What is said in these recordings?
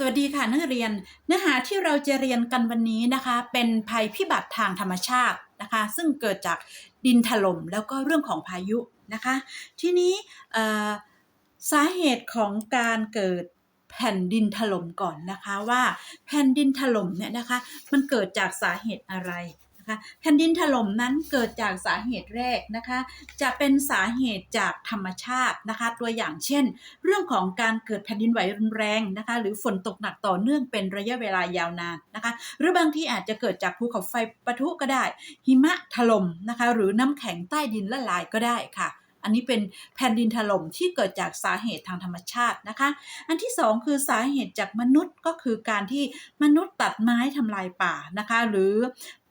สวัสดีค่ะนักเรียน เนื้อหาที่เราจะเรียนกันวันนี้นะคะ เป็นภัยพิบัติทางธรรมชาตินะคะ ซึ่งเกิดจากดินถล่มแล้วก็เรื่องของพายุนะคะ ทีนี้สาเหตุของการเกิดแผ่นดินถล่มก่อนนะคะว่าแผ่นดินถล่มเนี่ยนะคะ มันเกิดจากสาเหตุอะไร นะคะแผ่นดินถล่มนั้นเกิดจากสาเหตุแรกนะคะ จะเป็นสาเหตุจากธรรมชาตินะคะ ตัวอย่างเช่น เรื่องของการเกิดแผ่นดินไหวรุนแรงนะคะ หรือฝนตกหนักต่อเนื่องเป็นระยะเวลายาวนานนะคะ หรือบางที่อาจจะเกิดจากภูเขาไฟปะทุก็ได้ หิมะถล่มนะคะ หรือน้ำแข็งใต้ดินละลายก็ได้ค่ะ อันนี้เป็นแผ่นดินถล่มที่เกิดจากสาเหตุทางธรรมชาตินะคะ อันที่สองคือสาเหตุจากมนุษย์ก็คือการที่มนุษย์ตัดไม้ทำลายป่านะคะ หรือ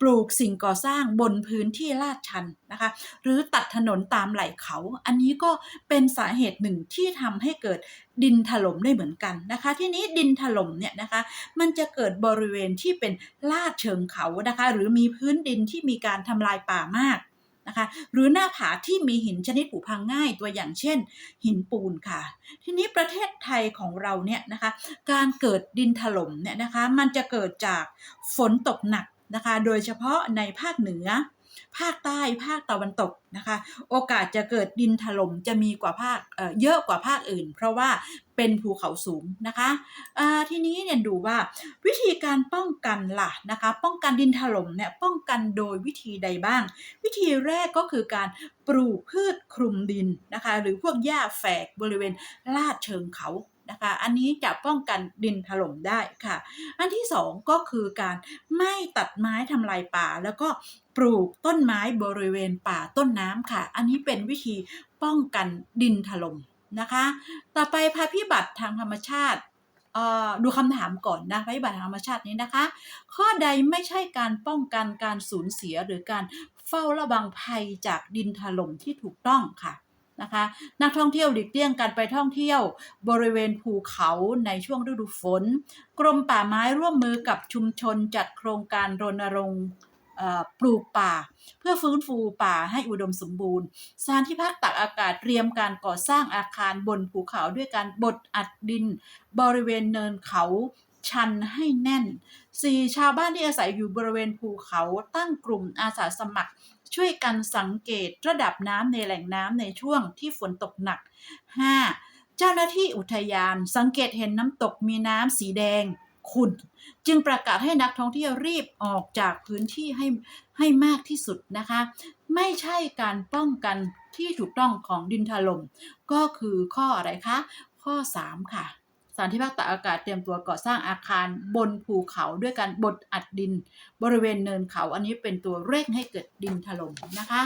ปลูกสิ่งก่อสร้างบนพื้นที่ลาดชันนะคะ หรือตัดถนนตามไหล่เขา อันนี้ก็เป็นสาเหตุหนึ่งที่ทำให้เกิดดินถล่มได้เหมือนกันนะคะ ที่นี้ดินถล่มเนี่ยนะคะ มันจะเกิดบริเวณที่เป็นลาดเชิงเขานะคะ หรือมีพื้นดินที่มีการทำลายป่ามาก นะคะ หรือหน้าผาที่มีหินชนิดผุพังง่ายตัวอย่างเช่น หินปูนค่ะ ทีนี้ประเทศไทยของเราเนี่ยนะคะ การเกิดดินถล่มเนี่ยนะคะ มันจะเกิดจากฝนตกหนักนะคะ โดยเฉพาะในภาคเหนือ ภาคใต้ภาคตะวันตกนะคะ โอกาสจะเกิดดินถล่มจะมีกว่าภาคเอ่อเยอะกว่าภาคอื่น เพราะว่าเป็นภูเขาสูงนะคะอ่าทีนี้เนี่ยดูว่าวิธีการป้องกันล่ะนะคะ ป้องกันดินถล่มเนี่ยป้องกันโดยวิธีใดบ้าง วิธีแรกก็คือการปลูกพืชคลุมดินนะคะ หรือพวกหญ้าแฝกบริเวณลาดเชิงเขา นะคะ อันนี้จะป้องกันดินถล่มได้ค่ะ อันที่สองก็คือการไม่ตัดไม้ทำลายป่า แล้วก็ปลูกต้นไม้บริเวณป่าต้นน้ำค่ะ อันนี้เป็นวิธีป้องกันดินถล่มนะคะ ต่อไปภัยพิบัติทางธรรมชาติดูคำถามก่อนนะภัยพิบัติทางธรรมชาตินี้นะคะ ข้อใดไม่ใช่การป้องกันการสูญเสียหรือการเฝ้าระวังภัยจากดินถล่มที่ถูกต้องค่ะ นะคะ นักท่องเที่ยวหลีกเลี่ยงการไปท่องเที่ยว บริเวณภูเขาในช่วงฤดูฝน กรมป่าไม้ร่วมมือกับชุมชนจัดโครงการรณรงค์ปลูกป่า เพื่อฟื้นฟูป่าให้อุดมสมบูรณ์ สถานที่พักตักอากาศเตรียมการก่อสร้างอาคารบนภูเขาด้วยการบดอัดดิน บริเวณเนินเขาชันให้แน่นสี่ชาวบ้านที่อาศัยอยู่บริเวณภูเขาตั้งกลุ่มอาสาสมัคร ช่วยกันสังเกตระดับน้ำในแหล่งน้ำในช่วงที่ฝนตกหนัก 5. เจ้าหน้าที่อุทยานสังเกตเห็นน้ำตกมีน้ำสีแดงขุ่นจึงประกาศให้นักท่องเที่ยวรีบออกจากพื้นที่ให้ให้มากที่สุดนะคะ ไม่ใช่การป้องกันที่ถูกต้องของดินถล่มก็คือข้ออะไรคะ ข้อ 3 ค่ะ สถานที่พักตากอากาศเตรียมตัวก่อสร้างอาคารบนภูเขาด้วยการบดอัดดิน บริเวณเนินเขา อันนี้เป็นตัวเร่งให้เกิดดินถล่มนะคะ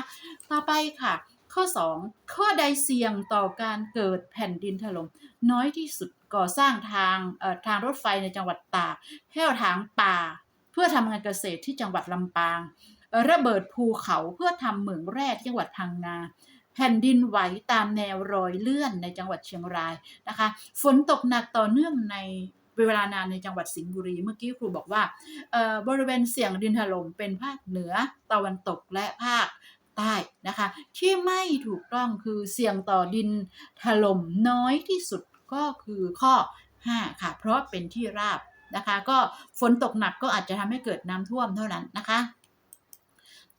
ต่อไปค่ะ ข้อ 2 ข้อใดเสี่ยงต่อการเกิดแผ่นดินถล่มน้อยที่สุดก่อสร้างทางเอ่อทางรถไฟในจังหวัดตากแห้วถางป่า เพื่อทำงานเกษตรที่จังหวัดลำปาง ระเบิดภูเขาเพื่อทำเหมืองแร่ที่จังหวัดพังงา แผ่นดินไหวตามแนวรอยเลื่อนในจังหวัดเชียงรายนะคะ ฝนตกหนักต่อเนื่องในเวลานานในจังหวัดสิงห์บุรี เมื่อกี้ครูบอกว่าเอ่อบริเวณเสี่ยงดินถล่มเป็นภาคเหนือตะวันตกและภาคใต้นะคะ ที่ไม่ถูกต้องคือเสี่ยงต่อดินถล่มน้อยที่สุดก็คือข้อ 5 ค่ะ เพราะเป็นที่ราบนะคะ ก็ฝนตกหนักก็อาจจะทำให้เกิดน้ำท่วมเท่านั้นนะคะ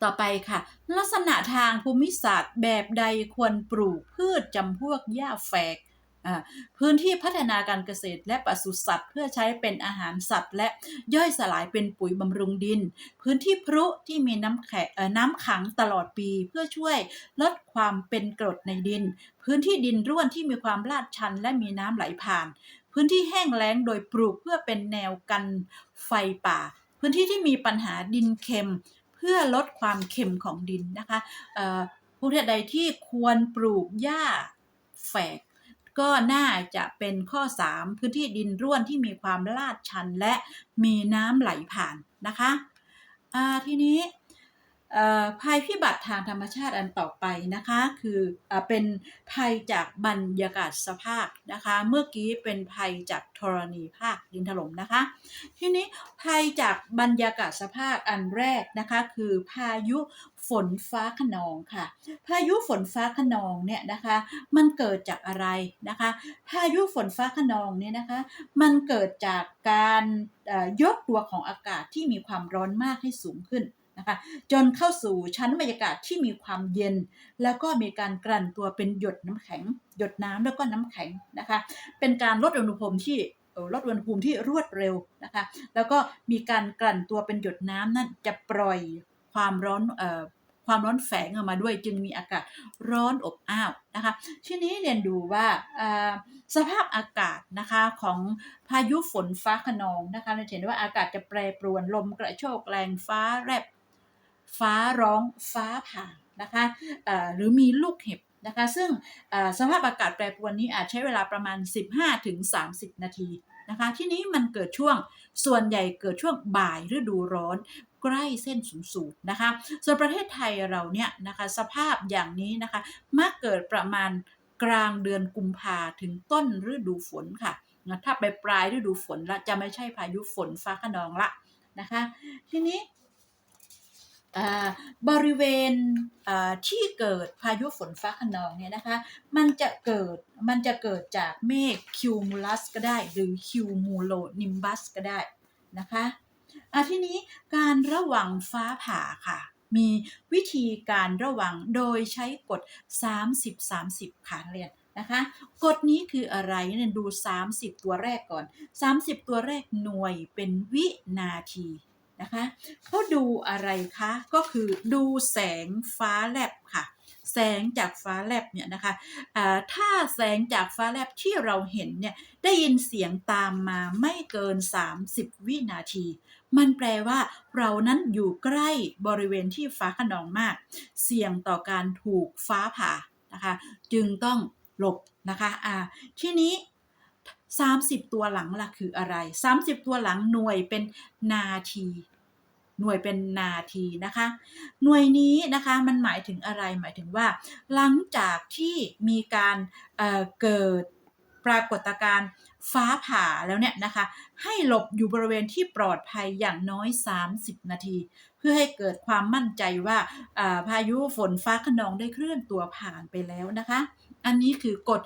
ต่อไปค่ะ ลักษณะทางภูมิศาสตร์แบบใดควรปลูกพืชจำพวกหญ้าแฝกพื้นที่พัฒนาการเกษตรและปศุสัตว์ เพื่อใช้เป็นอาหารสัตว์ และย่อยสลายเป็นปุ๋ยบำรุงดิน พื้นที่พรุที่มีน้ำแข็งน้ำขังตลอดปีเพื่อช่วยลดความเป็นกรดในดิน พื้นที่ดินร่วนที่มีความลาดชันและมีน้ำไหลผ่าน พื้นที่แห้งแล้งโดยปลูกเพื่อเป็นแนวกันไฟป่า พื้นที่ที่มีปัญหาดินเค็ม พื่อลดความเค็มของดินนะคะผู้ใดที่ควรปลูกหญ้าแฝก ก็น่าจะเป็นข้อ 3 พื้นที่ดินร่วนที่มีความลาดชันและมีน้ำไหลผ่านนะคะทีนี้ ภัยพิบัติทางธรรมชาติอันต่อไปนะคะคืออเป็นภัยจากบรรยากาศสภาพนะคะ เมื่อกี้เป็นภัยจากธรณีภาคดินถล่มนะคะ ทีนี้ภัยจากบรรยากาศสภาพอันแรกนะคะคือพายุฝนฟ้าขนองค่ะ พายุฝนฟ้าขนองเนี่ยนะคะ มันเกิดจากอะไรนะคะ พายุฝนฟ้าขนองเนี่ยนะคะ มันเกิดจากการยกตัวของอากาศที่มีความร้อนมากให้สูงขึ้น นะคะจนเข้าสู่ชั้นบรรยากาศที่มีความเย็น แล้วก็มีการกลั่นตัวเป็นหยดน้ำแข็ง หยดน้ำแล้วก็น้ำแข็งนะคะเป็นการลดอุณหภูมิที่ลดอุณหภูมิที่รวดเร็วนะคะแล้วก็มีการกลั่นตัวเป็นหยดน้ำนั่นจะปล่อยความร้อนความร้อนแฝงออกมาด้วยจึงมีอากาศร้อนอบอ้าวนะคะทีนี้เรียนดูว่าสภาพอากาศนะคะของพายุฝนฟ้าขนองนะคะเราเห็นว่าอากาศจะแปรปรวนลมกระโชกแรงฟ้าแลบ ฟ้าร้องฟ้าผ่านะคะหรือมีลูกเห็บนะคะซึ่งสภาพอากาศแปรปรวนนี้อาจใช้เวลาประมาณ 15-30 นาทีนะคะที่นี้มันเกิดช่วงส่วนใหญ่เกิดช่วงบ่ายฤดูร้อนใกล้เส้นศูนย์สูตรนะคะ ส่วนประเทศไทยเราเนี่ยนะคะสภาพอย่างนี้นะคะมักเกิดประมาณกลางเดือนกุมภาถึงต้นฤดูฝนค่ะนะถ้าไปปลายฤดูฝนละจะไม่ใช่พายุฝนฟ้าขนองละนะคะ ทีนี้ บริเวณอ่าที่เกิดพายุฝนฟ้าขนองเนี่ยนะคะ มันจะเกิดมันจะเกิดจากเมฆคิวมูลัสก็ได้ หรือคิวมูโลนิมบัสก็ได้นะคะอะทีนี้การระวังฟ้าผ่าค่ะ มีวิธีการระวังโดยใช้กฎ 30-30 ค่ะเรียนนะคะกฎนี้คืออะไรเนี่ยดู 30 ตัวแรกก่อน 30 ตัวแรกหน่วยเป็นวินาที นะคะเขาดูอะไรคะ ก็คือดูแสงฟ้าแลบค่ะ แสงจากฟ้าแลบเนี่ยนะคะถ้าแสงจากฟ้าแลบที่เราเห็นเนี่ยได้ยินเสียงตามมาไม่เกิน 30 วินาที มันแปลว่า เรานั้นอยู่ใกล้บริเวณที่ฟ้าขนองมาก เสี่ยงต่อการถูกฟ้าผ่านะคะ จึงต้องหลบนะคะอ่าทีนี้30 ตัวหลังล่ะคืออะไร 30 ตัวหลังหน่วยเป็นนาที หน่วยเป็นนาทีนะคะ หน่วยนี้นะคะมันหมายถึงอะไรหมายถึงว่า หลังจากที่มีการเเกิดปรากฏการณ์ฟ้าผ่าแล้วเนี่ยนะคะ ให้หลบอยู่บริเวณที่ปลอดภัยอย่างน้อย 30 นาที เพื่อให้เกิดความมั่นใจว่าอ่าพายุฝนฟ้าขนองได้เคลื่อนตัวผ่านไปแล้วนะคะ อันนี้คือกฎ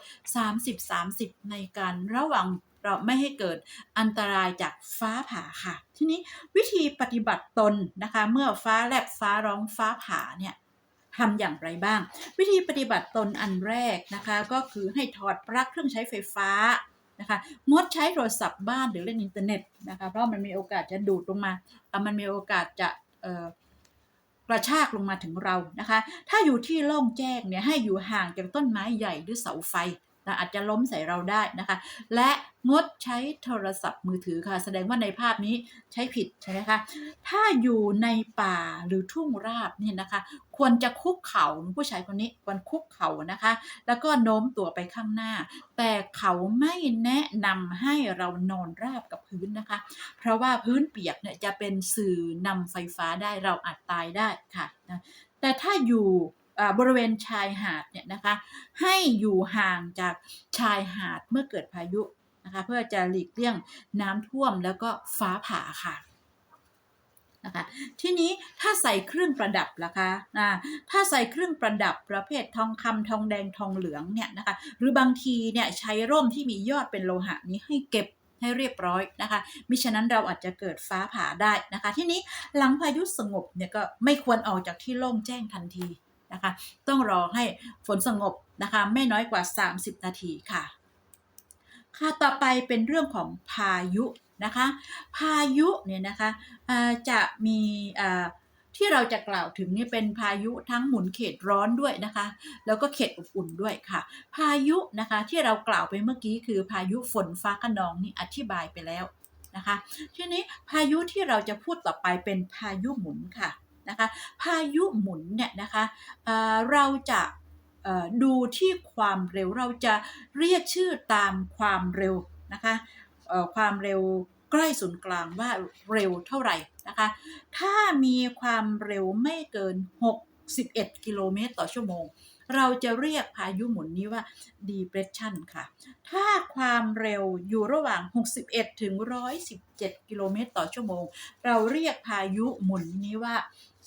30-30 ในการระวังเราไม่ให้เกิดอันตรายจากฟ้าผ่าค่ะ ทีนี้วิธีปฏิบัติตนนะคะ เมื่อฟ้าแลบฟ้าร้องฟ้าผ่าเนี่ยทำอย่างไรบ้าง วิธีปฏิบัติตนอันแรกนะคะ ก็คือให้ถอดปลั๊กเครื่องใช้ไฟฟ้านะคะงดใช้โทรศัพท์บ้านหรือเล่นอินเทอร์เน็ตนะคะเพราะมันมีโอกาสจะดูดลงมาอ่มันมีโอกาสจะกระชากลงมาถึงเรานะคะ ถ้าอยู่ที่โล่งแจ้งเนี่ยให้อยู่ห่างจากต้นไม้ใหญ่หรือเสาไฟ นะอาจจะล้มใส่เราได้นะคะ และงดใช้โทรศัพท์มือถือค่ะ แสดงว่าในภาพนี้ใช้ผิดใช่ไหมคะถ้าอยู่ในป่าหรือทุ่งราบเนี่ยนะคะ ควรจะคุกเข่าผู้ชายคนนี้ควรคุกเข่านะคะ แล้วก็โน้มตัวไปข้างหน้า แต่เขาไม่แนะนำให้เรานอนราบกับพื้นนะคะ เพราะว่าพื้นเปียกเนี่ยจะเป็นสื่อนำไฟฟ้าได้เราอาจตายได้ค่ะนะแต่ถ้าอยู่ บริเวณชายหาดเนี่ยนะคะให้อยู่ห่างจากชายหาดเมื่อเกิดพายุนะคะเพื่อจะหลีกเลี่ยงน้ำท่วมแล้วก็ฟ้าผ่าค่ะนะคะทีนี้ถ้าใส่เครื่องประดับล่ะคะอ่าถ้าใส่เครื่องประดับประเภททองคำทองแดงทองเหลืองเนี่ยนะคะหรือบางทีเนี่ยใช้ร่มที่มียอดเป็นโลหะนี้ให้เก็บให้เรียบร้อยนะคะมิฉะนั้นเราอาจจะเกิดฟ้าผ่าได้นะคะ ทีนี้หลังพายุสงบเนี่ยก็ไม่ควรออกจากที่โล่งแจ้งทันที นะคะ ต้องรอให้ฝนสงบนะคะไม่น้อยกว่า 30 นาทีค่ะ ค่ะต่อไปเป็นเรื่องของพายุนะคะ พายุเนี่ยนะคะจะมีที่เราจะกล่าวถึงนี่เป็นพายุทั้งหมุนเขตร้อนด้วยนะคะ แล้วก็เขตอบอุ่นด้วยค่ะ พายุนะคะที่เรากล่าวไปเมื่อกี้คือพายุฝนฟ้าคะนองนี่อธิบายไปแล้วนะคะ ทีนี้พายุที่เราจะพูดต่อไปเป็นพายุหมุนค่ะ นะคะพายุหมุนเนี่ยนะคะเเราจะดูที่ความเร็วเราจะเรียกชื่อตามความเร็วนะคะความเร็วใกล้ศูนย์กลางว่าเร็วเท่าไหร่นะคะถ้ามีความเร็วไม่เกิน 61 กิโลเมตรต่อชั่วโมง เราจะเรียกพายุหมุนนี้ว่า depression ค่ะ ถ้าความเร็วอยู่ระหว่าง 61 ถึง 117 กิโลเมตรต่อชั่วโมง เราเรียกพายุหมุนนี้ว่า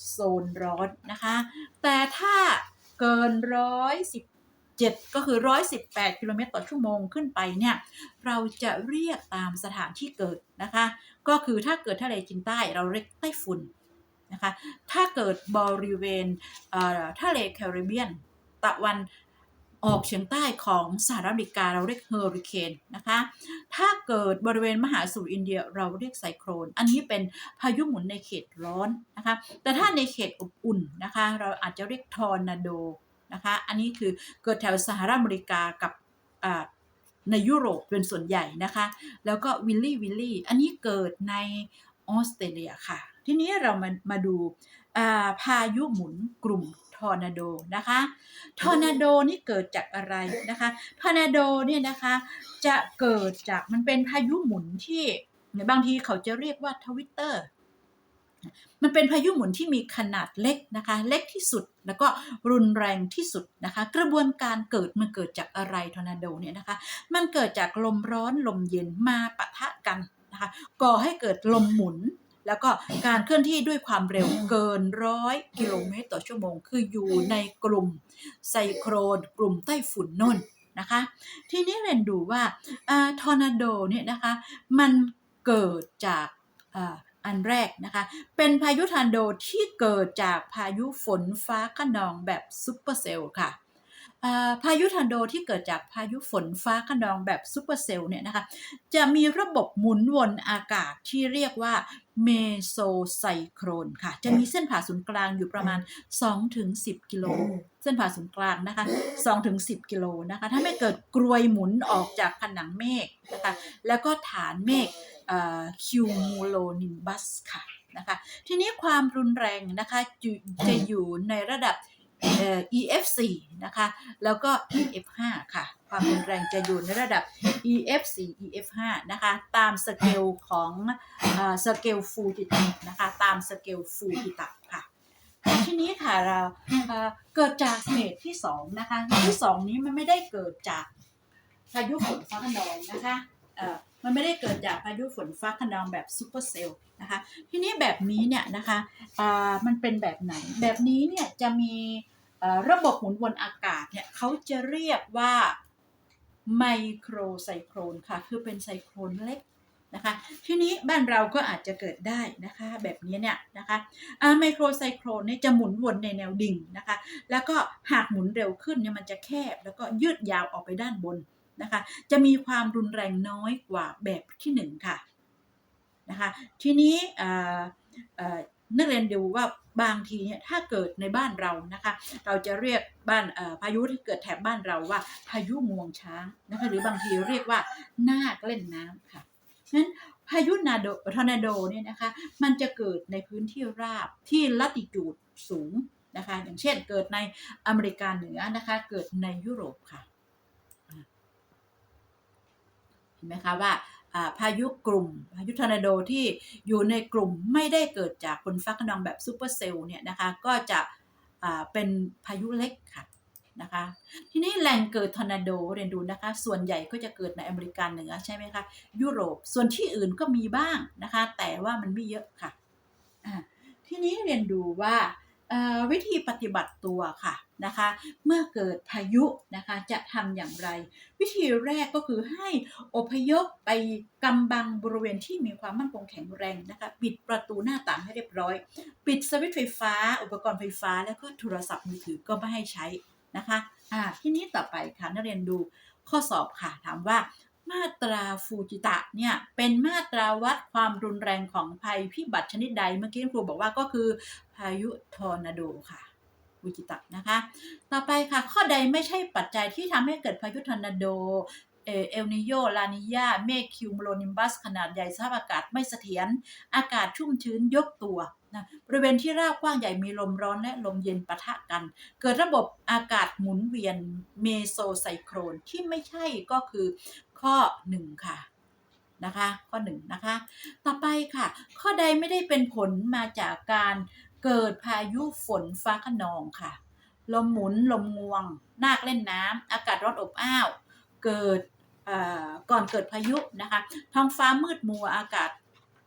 โซนร้อนนะคะ แต่ถ้าเกิน117ก็คือ 118 กิโลเมตรต่อชั่วโมงขึ้นไปเนี่ย เราจะเรียกตามสถานที่เกิดนะคะ ก็คือถ้าเกิดทะเลจีนใต้เราเรียกไต้ฝุ่นนะคะ ถ้าเกิดบริเวณเทะเลแคริบเบียน ตะวัน ออกเฉียงใต้ของสหรัฐอเมริกาเราเรียกเฮอริเคนนะคะ ถ้าเกิดบริเวณมหาสมุทรอินเดียเราเรียกไซโครน อันนี้เป็นพายุหมุนในเขตร้อนนะคะ แต่ถ้าในเขตอบอุ่นนะคะ เราอาจจะเรียกทอร์นาโดนะคะ อันนี้คือเกิดแถวสหรัฐอเมริกากับในยุโรปเป็นส่วนใหญ่นะคะ แล้วก็วิลลี่วิลลี่ อันนี้เกิดใน ออสเตรเลียค่ะ ทีนี้เรามามาดูาพายุหมุนกลุ่มทอร์นาโดนะคะทอร์นาโดนี่เกิดจากอะไรนะคะทอร์นาโดเนี่ยนะคะจะเกิดจากมันเป็นพายุหมุนที่บางทีเขาจะเรียกว่าทวิตเตอร์มันเป็นพายุหมุนที่มีขนาดเล็กนะคะ เล็กที่สุดแล้วก็รุนแรงที่สุดนะคะ กระบวนการเกิดมันเกิดจากอะไรทอร์นาโดเนี่ยนะคะ มันเกิดจากลมร้อนลมเย็นมาปะทะกัน นะคะก่อให้เกิดลมหมุน แล้วก็การเคลื่อนที่ด้วยความเร็วเกินร้อยกิโลเมตรต่อชั่วโมง คืออยู่ในกลุ่มไซโครนกลุ่มไต้ฝุ่นนนนะคะ ทีนี้เรียนดูว่าทอร์นาโดเนี่ยนะคะมันเกิดจากอันแรกนะคะ เป็นพายุทอร์นาโดที่เกิดจากพายุฝนฟ้าขนองแบบซุปเปอร์เซลล์ค่ะ พายุทอร์นาโดที่เกิดจากพายุฝนฟ้าขนองแบบซุปเปอร์เซลล์เนี่ยนะคะจะมีระบบหมุนวนอากาศที่เรียกว่าเมโซไซโครนค่ะ จะมีเส้นผ่าศูนย์กลางอยู่ประมาณ 2-10 กิโล เส้นผ่าศูนย์กลางนะคะ 2-10 กิโลนะคะ ถ้าไม่เกิดกรวยหมุนออกจากผนังเมฆนะคะ แล้วก็ฐานเมฆคิวมูโลนิมบัสค่ะนะคะ ทีนี้ความรุนแรงนะคะจะอยู่ในระดับ EF4 นะคะ แล้วก็ EF5 ค่ะ ความรุนแรงจะอยู่ในระดับ EF4 EF5 นะคะ ตามสเกลของเอ่อสเกลฟูจิตะนะคะ ตามสเกลฟูจิตะค่ะทีนี้ค่ะเราเกิดจากเหตุที่สองนะคะที่สองนี้มันไม่ได้เกิดจากพายุฝนฟ้าขนองนะคะ มันไม่ได้เกิดจากพายุฝนฟ้าขนองแบบซูเปอร์เซลล์นะคะ ทีนี้แบบนี้เนี่ยนะคะมันเป็นแบบไหน แบบนี้เนี่ยจะมีระบบหมุนวนอากาศเนี่ยเขาจะเรียกว่าไมโครไซโครนค่ะ คือเป็นไซโครนเล็กนะคะ ทีนี้บ้านเราก็อาจจะเกิดได้นะคะ แบบนี้เนี่ยนะคะไมโครไซโครนเนี่ยจะหมุนวนในแนวดิ่งนะคะ แล้วก็หากหมุนเร็วขึ้นเนี่ยมันจะแคบแล้วก็ยืดยาวออกไปด้านบน นะคะ จะมีความรุนแรงน้อยกว่าแบบที่หนึ่งค่ะนะคะทีนี้นักเรียนดูว่าบางทีเนี่ยถ้าเกิดในบ้านเรานะคะ เราจะเรียกบ้านพายุที่เกิดแถบบ้านเราว่าพายุงวงช้างนะคะหรือบางทีเรียกว่านาคเล่นน้ำค่ะนั้นพายุนาโดทอร์นาโดเนี่ยนะคะมันจะเกิดในพื้นที่ราบที่ลัติจูดสูงนะคะอย่างเช่นเกิดในอเมริกาเหนือนะคะเกิดในยุโรปค่ะ เห็นไหมคะว่าพายุกลุ่มพายุทอร์นาโดที่อยู่ในกลุ่มไม่ได้เกิดจากฝนฟ้าขนองแบบซูเปอร์เซลล์เนี่ยนะคะก็จะเป็นพายุเล็กค่ะนะคะทีนี้แหล่งเกิดทอร์นาโดเรียนดูนะคะ ส่วนใหญ่ก็จะเกิดในอเมริกาเหนือใช่ไหมคะยุโรปส่วนที่อื่นก็มีบ้างนะคะ แต่ว่ามันไม่เยอะค่ะ ทีนี้เรียนดูว่า วิธีปฏิบัติตัวค่ะนะคะ เมื่อเกิดพายุนะคะจะทำอย่างไร วิธีแรกก็คือให้อพยพไปกำบังบริเวณที่มีความมั่นคงแข็งแรงนะคะปิดประตูหน้าต่างให้เรียบร้อย ปิดสวิตช์ไฟฟ้า อุปกรณ์ไฟฟ้า แล้วก็โทรศัพท์มือถือก็ไม่ให้ใช้นะคะอ่าที่นี้ต่อไปค่ะนักเรียนดูข้อสอบค่ะถามว่า มาตราฟูจิตะเนี่ยเป็นมาตราวัดความรุนแรงของภัยพิบัติชนิดใดเมื่อกี้ครูบอกว่าก็คือ พายุทอร์นาโดค่ะฟูจิตะนะคะ ต่อไปค่ะข้อใดไม่ใช่ปัจจัยที่ทำให้เกิดพายุทอร์นาโดเอเอลนิโย ลานิยา เมฆคิวโมโลนิมบัส ขนาดใหญ่สภาพอากาศไม่เสถียร อากาศชุ่มชื้นยกตัว นะบริเวณที่ราบกว้างใหญ่มีลมร้อนและลมเย็นปะทะกัน เกิดระบบอากาศหมุนเวียนเมโซไซโครนที่ไม่ใช่ก็คือข้อ 1 ค่ะนะคะข้อหนึ่งนะคะ ต่อไปค่ะ ข้อใดไม่ได้เป็นผลมาจากการเกิดพายุฝนฟ้าขนองค่ะ ลมหมุนลมงวง นาคเล่นน้ำอากาศร้อนอบอ้าว เกิดก่อนเกิดพายุนะคะ ท้องฟ้ามืดมัวอากาศ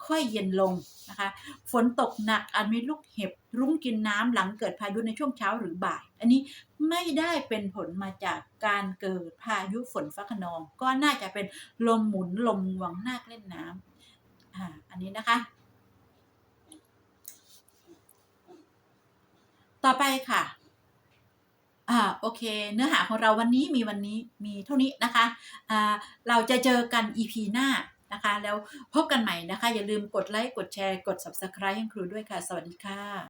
ค่อยเย็นลงนะคะ ฝนตกหนักอาจมีลูกเห็บรุ้งกินน้ำหลังเกิดพายุในช่วงเช้าหรือบ่าย อันนี้ไม่ได้เป็นผลมาจากการเกิดพายุฝนฟ้าขนอง ก็น่าจะเป็นลมหมุนลมงวงนาคเล่นน้ำอ่าอันนี้นะคะ ต่อไปค่ะอ่าโอเค เนื้อหาของเราวันนี้มีวันนี้มีเท่านี้นะคะอ่าเราจะเจอกัน EP หน้า นะคะ แล้วพบกันใหม่นะคะ อย่าลืมกดไลค์กดแชร์กด Subscribe ให้ครูด้วยค่ะ สวัสดีค่ะ